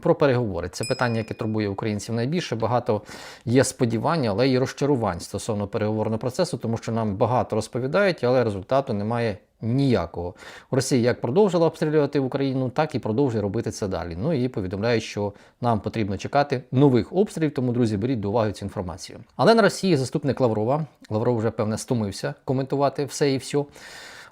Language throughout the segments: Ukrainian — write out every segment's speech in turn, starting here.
Про переговори це питання, яке турбує українців найбільше. Багато є сподівань, але і розчарувань стосовно переговорного процесу, тому що нам багато розповідають, але результату немає ніякого. Росія як продовжила обстрілювати Україну, так і продовжує робити це далі. Ну і повідомляють, що нам потрібно чекати нових обстрілів. Тому, друзі, беріть до уваги цю інформацію. Але на Росії заступник Лаврова Лавров вже певне стомився коментувати все і все.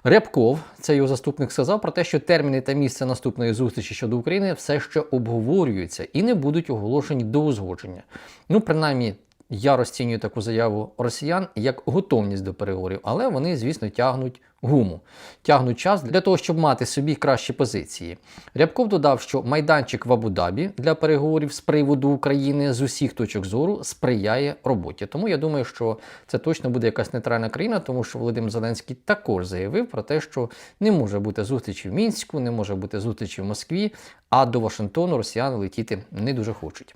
Рябков, це його заступник, сказав про те, що терміни та місце наступної зустрічі щодо України все ще обговорюються і не будуть оголошені до узгодження. Ну, принаймні, я розцінюю таку заяву росіян як готовність до переговорів, але вони, звісно, тягнуть гуму, тягнуть час для того, щоб мати собі кращі позиції. Рябков додав, що майданчик в Абу-Дабі для переговорів з приводу України з усіх точок зору сприяє роботі. Тому я думаю, що це точно буде якась нейтральна країна, тому що Володимир Зеленський також заявив про те, що не може бути зустрічі в Мінську, не може бути зустрічі в Москві, а до Вашингтону росіяни летіти не дуже хочуть.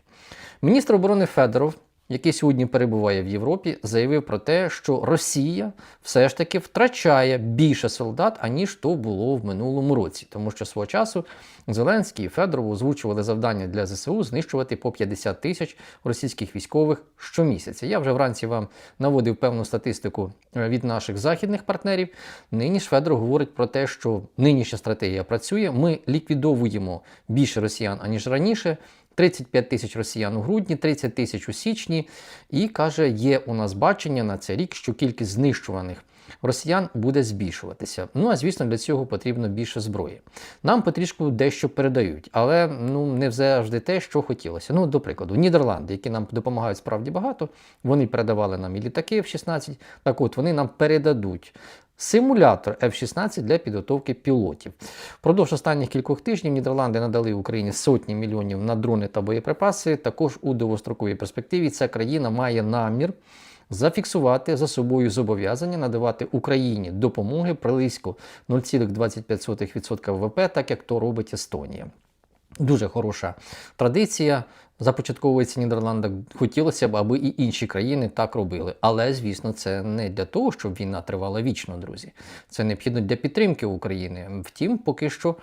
Міністр оборони Федоров який сьогодні перебуває в Європі, заявив про те, що Росія все ж таки втрачає більше солдат, аніж то було в минулому році, тому що свого часу Зеленський і Федоров озвучували завдання для ЗСУ знищувати по 50 тисяч російських військових щомісяця. Я вже вранці вам наводив певну статистику е, від наших західних партнерів. Нині ж Федоров говорить про те, що нинішня стратегія працює. Ми ліквідовуємо більше росіян аніж раніше. 35 тисяч росіян у грудні, 30 тисяч у січні. І каже, є у нас бачення на цей рік, що кількість знищуваних росіян буде збільшуватися. Ну а звісно, для цього потрібно більше зброї. Нам потрішку дещо передають, але ну не завжди те, що хотілося. Ну, до прикладу, Нідерланди, які нам допомагають справді багато, вони передавали нам і літаки F-16. Так от вони нам передадуть Симулятор F-16 для підготовки пілотів. Впродовж останніх кількох тижнів Нідерланди надали Україні сотні мільйонів на дрони та боєприпаси. Також у довгостроковій перспективі ця країна має намір зафіксувати за собою зобов'язання надавати Україні допомоги близько 0,25% ВВП, так як то робить Естонія. Дуже хороша традиція. Започатковується Нідерландах. Хотілося б, аби і інші країни так робили. Але, звісно, це не для того, щоб війна тривала вічно, друзі. Це необхідно для підтримки України. Втім, поки що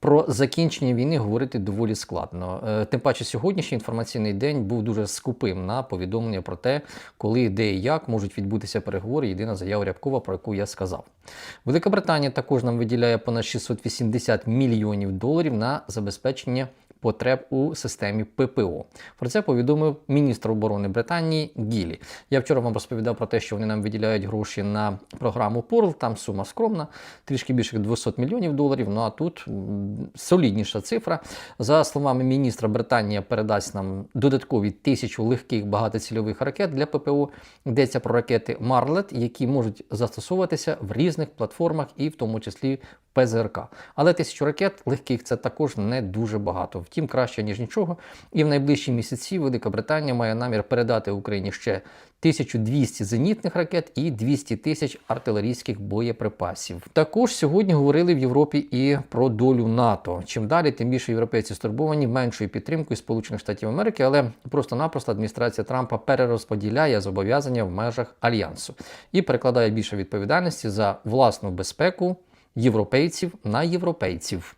про закінчення війни говорити доволі складно. Е, тим паче, сьогоднішній інформаційний день був дуже скупим на повідомлення про те, коли, де і як можуть відбутися переговори. Єдина заява Рябкова, про яку я сказав. Велика Британія також нам виділяє понад 680 мільйонів доларів на забезпечення потреб у системі ППО. Про це повідомив міністр оборони Британії Гілі. Я вчора вам розповідав про те, що вони нам виділяють гроші на програму Порл. Там сума скромна, трішки більше 200 мільйонів доларів. Ну а тут солідніша цифра. За словами міністра, Британія передасть нам додаткові тисячу легких багатоцільових ракет для ППО. Йдеться про ракети Марлет, які можуть застосовуватися в різних платформах, і в тому числі ПЗРК. Але тисячу ракет легких це також не дуже багато. Втім, краще ніж нічого. І в найближчі місяці Велика Британія має намір передати Україні ще 1200 зенітних ракет і 200 тисяч артилерійських боєприпасів. Також сьогодні говорили в Європі і про долю НАТО. Чим далі, тим більше європейці стурбовані меншою підтримкою Сполучених Штатів Америки, але просто-напросто адміністрація Трампа перерозподіляє зобов'язання в межах альянсу і перекладає більше відповідальності за власну безпеку європейців на європейців.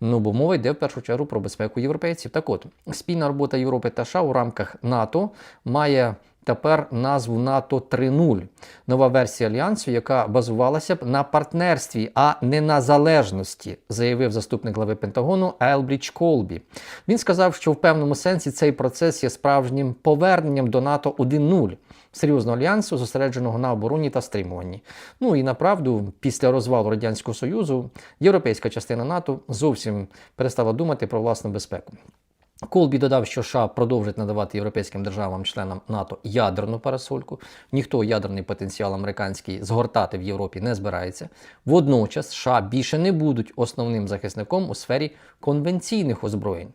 Ну бо мова йде в першу чергу про безпеку європейців. Так от, спільна робота Європи та США у рамках НАТО має. Тепер назву НАТО 3.0. нова версія альянсу, яка базувалася б на партнерстві, а не на залежності, заявив заступник глави Пентагону Елбріч Колбі. Він сказав, що в певному сенсі цей процес є справжнім поверненням до НАТО 1.0 серйозного альянсу, зосередженого на обороні та стримуванні. Ну і направду, після розвалу Радянського Союзу, європейська частина НАТО зовсім перестала думати про власну безпеку. Колбі додав, що США продовжить надавати європейським державам-членам НАТО ядерну парасольку. Ніхто ядерний потенціал американський згортати в Європі не збирається. Водночас США більше не будуть основним захисником у сфері конвенційних озброєнь.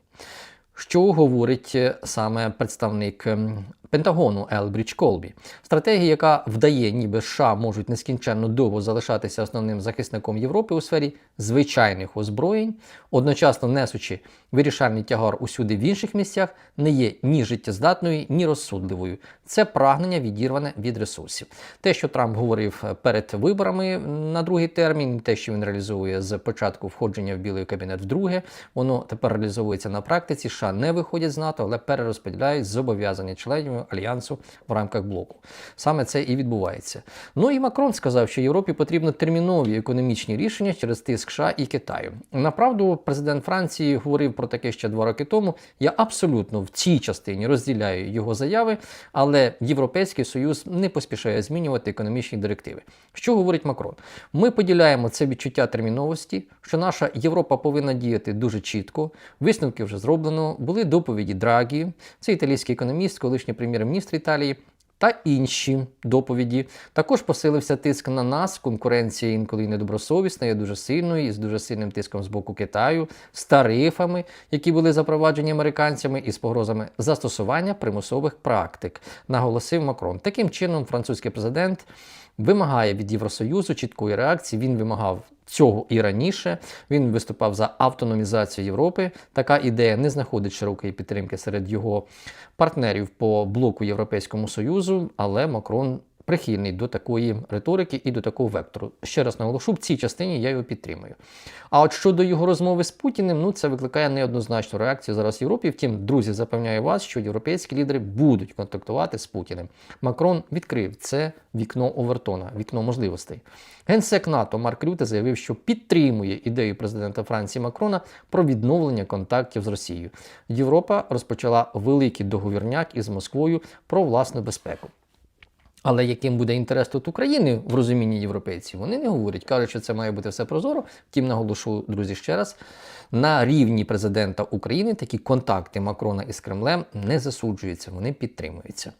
Що говорить е, саме представник ем, Пентагону Елбріч Колбі. Стратегія, яка вдає, ніби США можуть нескінченно довго залишатися основним захисником Європи у сфері звичайних озброєнь, одночасно несучи вирішальний тягар усюди в інших місцях, не є ні життєздатною, ні розсудливою. Це прагнення відірване від ресурсів. Те, що Трамп говорив е, перед виборами на другий термін, те, що він реалізує з початку входження в білий кабінет вдруге, воно тепер реалізовується на практиці. США не виходять з НАТО, але перерозподіляють зобов'язання членів альянсу в рамках блоку. Саме це і відбувається. Ну і Макрон сказав, що Європі потрібно термінові економічні рішення через тиск США і Китаю. Направду, президент Франції говорив про таке ще два роки тому. Я абсолютно в цій частині розділяю його заяви, але Європейський Союз не поспішає змінювати економічні директиви. Що говорить Макрон? Ми поділяємо це відчуття терміновості, що наша Європа повинна діяти дуже чітко. Висновки вже зроблено. Були доповіді Драгі, це італійський економіст, колишній прем'єр-міністр Італії. Та інші доповіді також посилився тиск на нас. Конкуренція інколи недобросовісна, є дуже сильною і з дуже сильним тиском з боку Китаю, з тарифами, які були запроваджені американцями, і з погрозами застосування примусових практик, наголосив Макрон. Таким чином, французький президент вимагає від Євросоюзу чіткої реакції. Він вимагав цього і раніше. Він виступав за автономізацію Європи. Така ідея не знаходить широкої підтримки серед його партнерів по блоку Європейському Союзу, але Макрон. Прихильний до такої риторики і до такого вектору. Ще раз наголошу, в цій частині я його підтримую. А от щодо його розмови з Путіним, ну це викликає неоднозначну реакцію зараз в Європі. Втім, друзі, запевняю вас, що європейські лідери будуть контактувати з Путіним. Макрон відкрив це вікно Овертона, вікно можливостей. Генсек НАТО Марк Рюте заявив, що підтримує ідею президента Франції Макрона про відновлення контактів з Росією. Європа розпочала великий договірняк із Москвою про власну безпеку. Але яким буде інтерес тут України в розумінні європейців, вони не говорять. Кажуть, що це має бути все прозоро. Втім, наголошу, друзі, ще раз: на рівні президента України такі контакти Макрона із Кремлем не засуджуються, вони підтримуються.